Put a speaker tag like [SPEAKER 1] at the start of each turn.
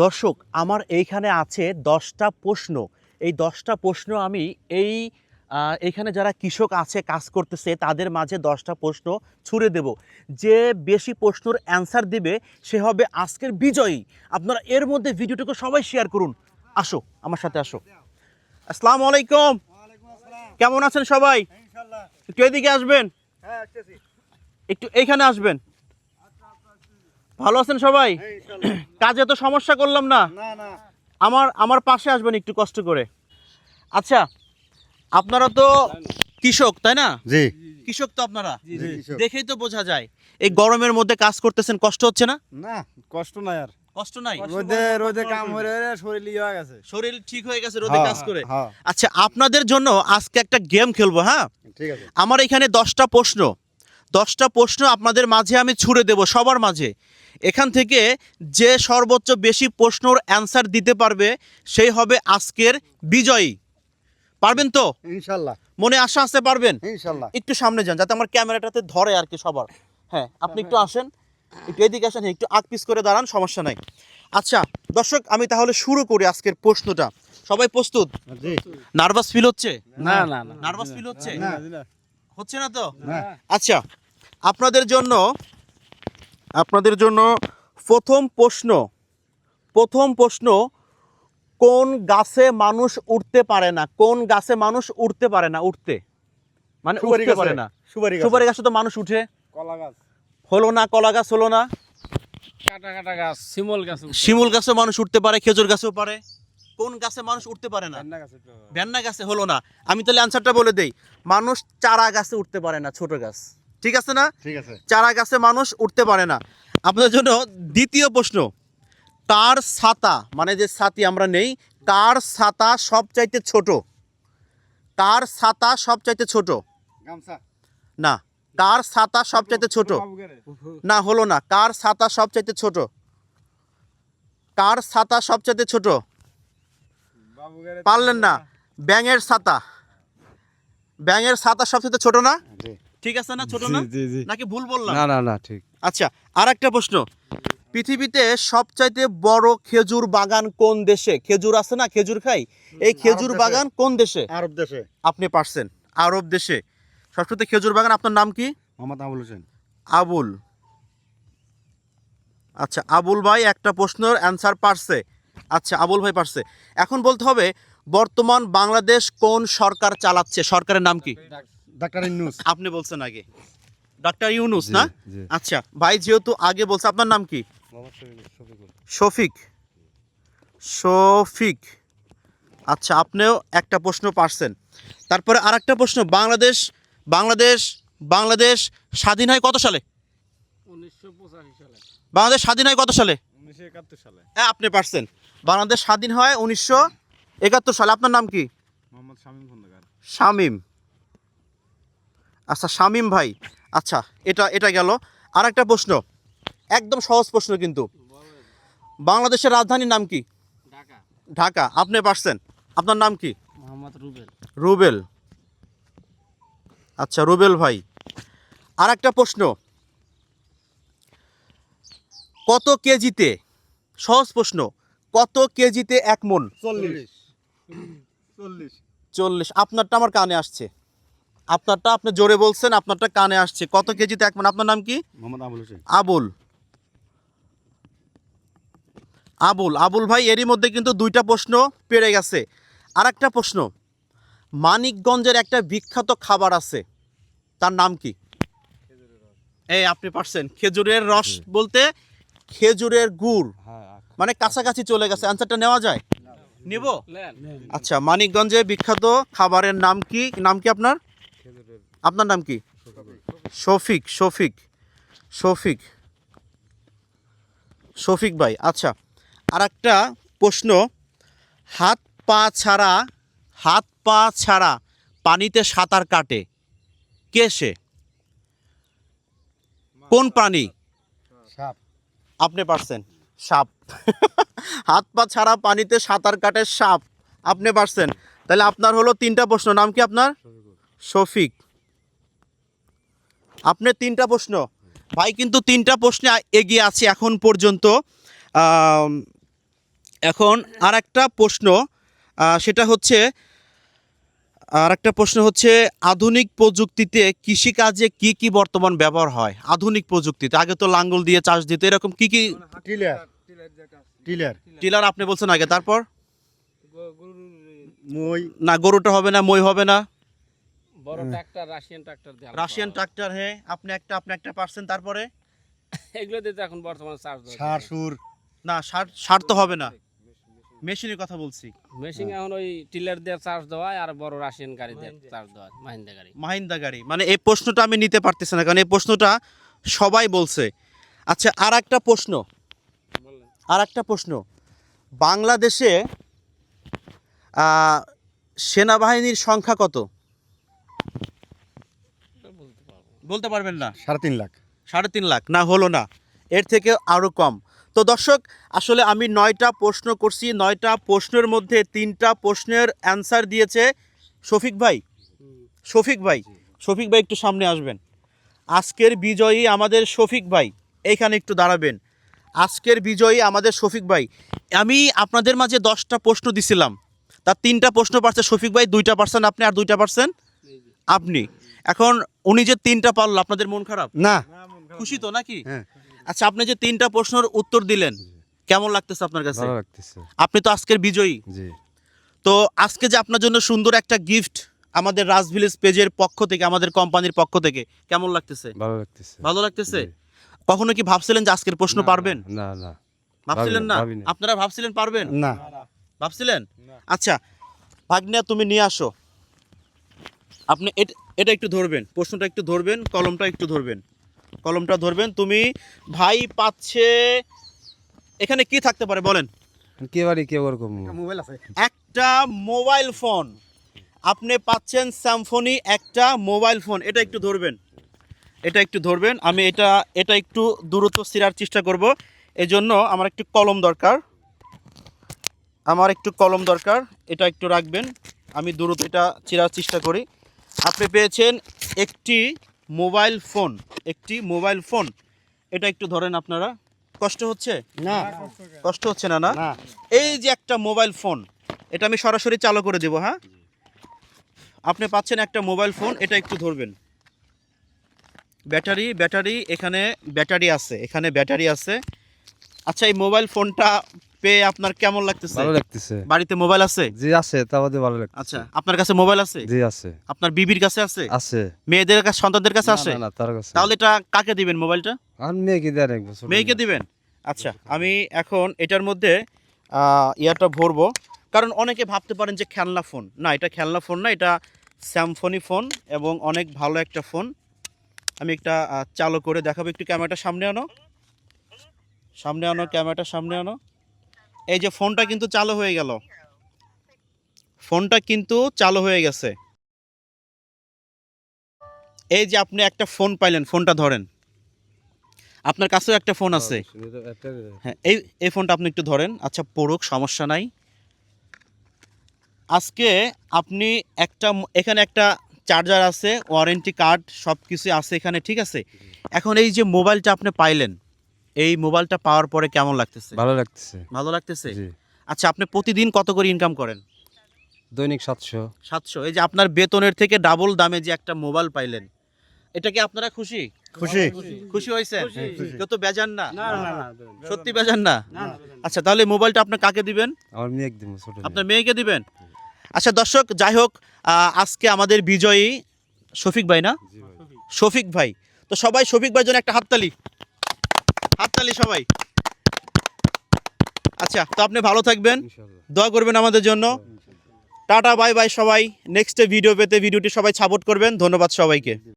[SPEAKER 1] দর্শক আমার এইখানে আছে দশটা প্রশ্ন। এই দশটা প্রশ্ন আমি এই এখানে যারা কৃষক আছে কাজ করতেছে তাদের মাঝে দশটা প্রশ্ন ছুড়ে দেব। যে বেশি প্রশ্নর অ্যান্সার দিবে সে হবে আজকের বিজয়ী। আপনারা এর মধ্যে ভিডিওটাকে সবাই শেয়ার করুন। আসো আমার সাথে আসো। আসসালামু আলাইকুম। কেমন আছেন সবাই? একটু এদিকে আসবেন। একটু এইখানে আসবেন। ভালো আছেন সবাই? কাজে তো সমস্যা করলাম না।
[SPEAKER 2] না না।
[SPEAKER 1] আমার আমার পাশে আসবেন একটু কষ্ট করে। আচ্ছা আপনারা তো কৃষক তাই না?
[SPEAKER 2] জি।
[SPEAKER 1] কৃষক তো আপনারা। দেখেই তো বোঝা যায়। এই গরমের মধ্যে কাজ করতেছেন কষ্ট হচ্ছে না?
[SPEAKER 2] না কষ্ট নাই আর।
[SPEAKER 1] কষ্ট নাই?
[SPEAKER 2] রোদে রোদে কাম করে। শরীর ইয়ে হয়ে গেছে।
[SPEAKER 1] শরীর ঠিক হয়ে গেছে রোদে
[SPEAKER 2] হ্যাঁ,
[SPEAKER 1] কাজ করে।
[SPEAKER 2] হ্যাঁ।
[SPEAKER 1] আচ্ছা আপনাদের জন্য আজকে একটা গেম খেলব হ্যাঁ?
[SPEAKER 2] ঠিক আছে।
[SPEAKER 1] আমার এখানে দশটা প্রশ্ন। দশটা প্রশ্ন আপনাদের মাঝে আমি ছুড়ে দেব সবার মাঝে। এখান থেকে যে সর্বোচ্চ বেশি প্রশ্নর অ্যান্সার দিতে পারবে সেই হবে আজকের বিজয়ী। পারবেন তো?
[SPEAKER 2] ইনশাল্লাহ।
[SPEAKER 1] মনে আশা আসতে পারবেন?
[SPEAKER 2] ইনশাল্লাহ।
[SPEAKER 1] একটু সামনে যান যাতে আমার ক্যামেরাটাতে ধরে আর কি সবার। হ্যাঁ আপনি একটু আসেন একটু এদিকে আসেন একটু আগ পিস করে দাঁড়ান সমস্যা নাই। আচ্ছা দর্শক আমি তাহলে শুরু করি আজকের প্রশ্নটা। সবাই প্রস্তুত? নার্ভাস ফিল হচ্ছে?
[SPEAKER 2] না না না।
[SPEAKER 1] নার্ভাস ফিল হচ্ছে?
[SPEAKER 2] না।
[SPEAKER 1] হচ্ছে না তো? আচ্ছা আপনাদের জন্য আপনাদের জন্য প্রথম প্রশ্ন প্রথম প্রশ্ন কোন গাছে মানুষ উঠতে পারে না? কোন গাছে মানুষ উঠতে পারে না? উঠতে মানে উঠতে পারে না।
[SPEAKER 2] সুপারি
[SPEAKER 1] সুপারি গাছে তো মানুষ উঠে।
[SPEAKER 2] কলা গাছ।
[SPEAKER 1] হলো না কলা গাছ হলো না।
[SPEAKER 3] কাটা কাটা গাছ শিমল গাছ
[SPEAKER 1] শিমুল গাছে মানুষ উঠতে পারে খেজুর গাছেও পারে। কোন গাছে মানুষ উঠতে পারে না? ভ্যান্না গাছে হলো না। আমি তাহলে অ্যান্সারটা বলে দেই। মানুষ চারা গাছে উঠতে পারে না ছোট গাছ। ঠিক আছে না?
[SPEAKER 2] ঠিক আছে।
[SPEAKER 1] চারা গাছে মানুষ উঠতে পারে না। আপনাদের জন্য দ্বিতীয় প্রশ্ন তার ছাতা মানে যে ছাতি আমরা নেই তার ছাতা সবচাইতে ছোট। তার ছাতা সবচাইতে ছোট।
[SPEAKER 2] গামছা।
[SPEAKER 1] না কার ছাতা সবচাইতে ছোট। না হলো না। কার ছাতা সবচাইতে ছোট। কার ছাতা সবচাইতে ছোট। পারলেন না। ব্যাঙের ছাতা। ব্যাঙের ছাতা সবচাইতে ছোট না? ঠিক আছে না ছোট না? নাকি ভুল বললাম?
[SPEAKER 2] না না না ঠিক।
[SPEAKER 1] আচ্ছা আর একটা প্রশ্ন। পৃথিবীতে সবচাইতে বড় খেজুর বাগান কোন দেশে? খেজুর আছে না? খেজুর খাই? এই খেজুর বাগান কোন দেশে?
[SPEAKER 2] আরব দেশে।
[SPEAKER 1] আপনি পারছেন। আরব দেশে। সবচেয়ে খেজুর বাগান আপনার নাম কি?
[SPEAKER 2] মোহাম্মদ আবুল হোসেন।
[SPEAKER 1] আবুল। আচ্ছা আবুল ভাই একটা প্রশ্নের অ্যান্সার পারছে। আচ্ছা আবুল ভাই পারছে। এখন বলতে হবে বর্তমান বাংলাদেশ কোন সরকার চালাচ্ছে? সরকারের নাম কি?
[SPEAKER 2] ডাক্তার ইন্নুস
[SPEAKER 1] আপনি বলছেন আগে। ডাক্তার ইউনুস না? আচ্ছা ভাই যেহেতু আগে বলছে আপনার নাম কি? শফিক শফিক। আচ্ছা আপনিও একটা প্রশ্ন পারছেন। তারপরে আর একটা প্রশ্ন বাংলাদেশ বাংলাদেশ বাংলাদেশ স্বাধীন হয় কত সালে?
[SPEAKER 3] উনিশশো পঁচাশি সালে।
[SPEAKER 1] বাংলাদেশ স্বাধীন হয় কত সালে?
[SPEAKER 2] সালে।
[SPEAKER 1] হ্যাঁ আপনি পারছেন। বাংলাদেশ স্বাধীন হয় উনিশশো একাত্তর সালে। আপনার নাম কি?
[SPEAKER 2] মোহাম্মদ শামীম খন্দকার।
[SPEAKER 1] শামিম। আচ্ছা শামিম ভাই আচ্ছা এটা এটা গেল। আর একটা প্রশ্ন একদম সহজ প্রশ্ন কিন্তু। বাংলাদেশের রাজধানীর নাম কি?
[SPEAKER 3] ঢাকা।
[SPEAKER 1] ঢাকা আপনি পারছেন। আপনার নাম কি?
[SPEAKER 3] মোহাম্মদ রুবেল।
[SPEAKER 1] রুবেল। আচ্ছা রুবেল ভাই আর একটা প্রশ্ন। কত কেজিতে সহজ প্রশ্ন কত কেজিতে এক মন?
[SPEAKER 2] চল্লিশ। চল্লিশ।
[SPEAKER 1] চল্লিশ। আপনারটা আমার কানে আসছে। আপনারটা আপনি জোরে বলছেন আপনারটা কানে আসছে। কত কেজিতে এক মন আপনার নাম কি?
[SPEAKER 2] মোহাম্মদ আবুল হোসেন।
[SPEAKER 1] আবুল। আবুল আবুল ভাই এরই মধ্যে কিন্তু দুইটা প্রশ্ন পেরে গেছে। আর একটা প্রশ্ন মানিকগঞ্জের একটা বিখ্যাত খাবার আছে তার নাম কি? এই আপনি পারছেন। খেজুরের রস বলতে খেজুরের গুড়।
[SPEAKER 2] হ্যাঁ
[SPEAKER 1] মানে কাছাকাছি চলে গেছে। অ্যান্সারটা নেওয়া যায়? নিব? আচ্ছা মানিকগঞ্জে বিখ্যাত খাবারের নাম কি? নাম কি আপনার? আপনার নাম কি? শফিক শফিক শফিক শফিক ভাই আচ্ছা। আর একটা প্রশ্ন হাত পা ছাড়া হাত পা ছাড়া পানিতে সাঁতার কাটে কে সে? কোন প্রাণী?
[SPEAKER 2] সাপ।
[SPEAKER 1] আপনি পারছেন সাপ। হাত পা ছাড়া পানিতে সাঁতার কাটে সাপ। আপনি পারছেন। তাহলে আপনার হলো তিনটা প্রশ্ন নাম কি আপনার? শফিক। আপনি তিনটা প্রশ্ন। ভাই কিন্তু তিনটা প্রশ্নে এগিয়ে আছে এখন পর্যন্ত। এখন আর একটা প্রশ্ন সেটা হচ্ছে আর একটা প্রশ্ন হচ্ছে আধুনিক প্রযুক্তিতে কৃষিকাজে কি কি বর্তমান ব্যবহার হয়? আধুনিক প্রযুক্তিতে। আগে তো লাঙ্গল দিয়ে চাষ দিত এরকম কি কি
[SPEAKER 2] টিলার। টিলার।
[SPEAKER 1] টিলার আপনি বলছেন আগে তারপর?
[SPEAKER 2] মই
[SPEAKER 1] না গরুটা হবে না মই হবে না।
[SPEAKER 3] বড় ট্রাক্টর রাশিয়ান ট্রাক্টর দেওয়া
[SPEAKER 1] রাশিয়ান ট্রাক্টর হ্যাঁ আপনি একটা আপনি একটা পারছেন তারপরে?
[SPEAKER 3] এগুলো দিতে এখন বর্তমানে চার্জ
[SPEAKER 2] সার সুর।
[SPEAKER 1] না সার সার তো হবে না। মেশিনের কথা বলছি।
[SPEAKER 3] মেশিন এখন ওই টিলার দিয়ে চার্জ দেওয়া আর বড় রাশিয়ান গাড়ি দিয়ে চার্জ দেওয়া হয় মাহিন্দা গাড়ি।
[SPEAKER 1] মাহিন্দা গাড়ি। মানে এই প্রশ্নটা আমি নিতে পারতেছি না কারণ এই প্রশ্নটা সবাই বলছে। আচ্ছা আর একটা প্রশ্ন। আর একটা প্রশ্ন। বাংলাদেশে সেনাবাহিনীর সংখ্যা কত
[SPEAKER 3] এটা বলতে
[SPEAKER 1] পারবেন না?
[SPEAKER 2] সাড়ে তিন লাখ।
[SPEAKER 1] সাড়ে তিন লাখ। না হলো না। এর থেকে আরও কম। তো দর্শক আসলে আমি নয়টা প্রশ্ন করছি নয়টা প্রশ্নের মধ্যে তিনটা প্রশ্নের অ্যান্সার দিয়েছে শফিক ভাই। শফিক ভাই। শফিক ভাই একটু সামনে আসবেন। আজকের বিজয়ী আমাদের শফিক ভাই। এইখানে একটু দাঁড়াবেন। আজকের বিজয়ী আমাদের শফিক ভাই। আমি আপনাদের মাঝে দশটা প্রশ্ন দিছিলাম। তার তিনটা প্রশ্ন পারছে শফিক ভাই দুইটা পারছেন আপনি আর দুইটা
[SPEAKER 3] যে,
[SPEAKER 1] আপনি। এখন উনি যে তিনটা পারল আপনাদের মন খারাপ?
[SPEAKER 2] না।
[SPEAKER 1] খুশি তো নাকি?
[SPEAKER 2] হ্যাঁ।
[SPEAKER 1] আচ্ছা আপনি যে তিনটা প্রশ্নের উত্তর দিলেন কেমন লাগতেছে আপনার কাছে? আপনি তো আজকের বিজয়ী। তো আজকে যে আপনার জন্য সুন্দর একটা গিফট আমাদের রাজ ভিলেজ পেজের পক্ষ থেকে আমাদের কোম্পানির পক্ষ থেকে কেমন লাগতেছে?
[SPEAKER 4] ভালো লাগতেছে।
[SPEAKER 1] ভালো লাগতেছে? কখনো কি ভাবছিলেন যে আজকের প্রশ্ন পারবেন?
[SPEAKER 4] না না।
[SPEAKER 1] ভাবছিলেন না? আপনারা ভাবছিলেন পারবেন?
[SPEAKER 2] না।
[SPEAKER 1] ভাবছিলেন? আচ্ছা ভাগ্নিয়া তুমি নিয়ে আসো। আপনি এট- একটু ধরবেন প্রশ্নটা একটু ধরবেন কলমটা একটু ধরবেন। কলমটা ধরবেন তুমি ভাই পাচ্ছে এখানে কি থাকতে পারে বলেন?
[SPEAKER 4] কে বাড়ি কে ওরকম?
[SPEAKER 2] মোবাইল আছে।
[SPEAKER 1] একটা মোবাইল ফোন। আপনি পাচ্ছেন স্যামফোনি একটা মোবাইল ফোন এটা একটু ধরবেন। এটা একটু ধরবেন আমি এটা এটা একটু দূরত্ব ছিঁড়ার চেষ্টা করব। এই জন্য আমার একটু কলম দরকার। আমার একটু কলম দরকার এটা একটু রাখবেন আমি দূরত্ব এটা চিরার চেষ্টা করি। আপনি পেয়েছেন একটি মোবাইল ফোন একটি মোবাইল ফোন। এটা একটু ধরেন আপনারা। কষ্ট হচ্ছে?
[SPEAKER 2] না।
[SPEAKER 1] কষ্ট হচ্ছে না না? এই যে একটা মোবাইল ফোন এটা আমি সরাসরি চালু করে দেবো হ্যাঁ? আপনি পাচ্ছেন একটা মোবাইল ফোন এটা একটু ধরবেন। ব্যাটারি ব্যাটারি এখানে ব্যাটারি আছে এখানে ব্যাটারি আছে। আচ্ছা এই মোবাইল ফোনটা পেয়ে আপনার কেমন লাগতেছে?
[SPEAKER 4] ভালো লাগতেছে।
[SPEAKER 1] বাড়িতে মোবাইল আছে?
[SPEAKER 4] জি আছে তা বাদে ভালো লাগতেছে।
[SPEAKER 1] আচ্ছা আপনার কাছে মোবাইল আছে?
[SPEAKER 4] জি আছে।
[SPEAKER 1] আপনার বিবির কাছে আছে?
[SPEAKER 4] আছে।
[SPEAKER 1] মেয়েদের কাছে সন্তানদের কাছে আছে?
[SPEAKER 4] না, না তার কাছে
[SPEAKER 1] তাহলে এটা কাকে দিবেন মোবাইলটা?
[SPEAKER 4] আর মেয়েকে দেন এক বছর
[SPEAKER 1] মেয়েকে দিবেন? আচ্ছা আমি এখন এটার মধ্যে ইয়াটা ভরবো। কারণ অনেকে ভাবতে পারেন যে খেলনা ফোন। না এটা খেলনা ফোন না এটা স্যামফোনি ফোন এবং অনেক ভালো একটা ফোন আমি একটা চালু করে দেখাবো। একটু ক্যামেরাটা সামনে আনো। সামনে আনো ক্যামেরাটা সামনে আনো। এই যে ফোনটা কিন্তু চালু হয়ে গেল। ফোনটা কিন্তু চালু হয়ে গেছে। এই যে আপনি একটা ফোন পাইলেন ফোনটা ধরেন। আপনার কাছেও একটা ফোন আছে। হ্যাঁ এই এই ফোনটা আপনি একটু ধরেন। আচ্ছা পড়ুক সমস্যা নাই। আজকে আপনি একটা এখানে একটা চার্জার আছে ওয়ারেন্টি কার্ড সব কিছু আছে এখানে ঠিক আছে? এখন এই যে মোবাইলটা আপনি পাইলেন এই মোবাইলটা পাওয়ার পরে কেমন লাগতেছে?
[SPEAKER 4] ভালো লাগতেছে।
[SPEAKER 1] ভালো লাগতেছে? আচ্ছা আপনি প্রতিদিন কত করে ইনকাম করেন?
[SPEAKER 4] দৈনিক সাতশো।
[SPEAKER 1] সাতশো। এই যে আপনার বেতনের থেকে ডাবল দামে যে একটা মোবাইল পাইলেন এটা কি আপনারা খুশি?
[SPEAKER 2] খুশি।
[SPEAKER 1] খুশি হয়েছেন?
[SPEAKER 2] খুশি।
[SPEAKER 1] কেউ তো বেজান না?
[SPEAKER 3] না না না
[SPEAKER 1] সত্যি বেজান না? আচ্ছা তাহলে মোবাইলটা আপনি কাকে দিবেন?
[SPEAKER 4] আমার মেয়ে একদিন ছোট
[SPEAKER 1] আপনার মেয়েকে দিবেন? আচ্ছা দর্শক যাই হোক আহ, আজকে আমাদের বিজয়ী শফিক ভাই না? শফিক ভাই। তো সবাই শফিক ভাইয়ের জন্য একটা হাততালি। হাততালি সবাই। আচ্ছা তো আপনি ভালো থাকবেন। দোয়া করবেন আমাদের জন্য। টাটা বাই বাই সবাই। নেক্সট ভিডিও পেতে ভিডিওটি সবাই সাপোর্ট করবেন। ধন্যবাদ সবাইকে।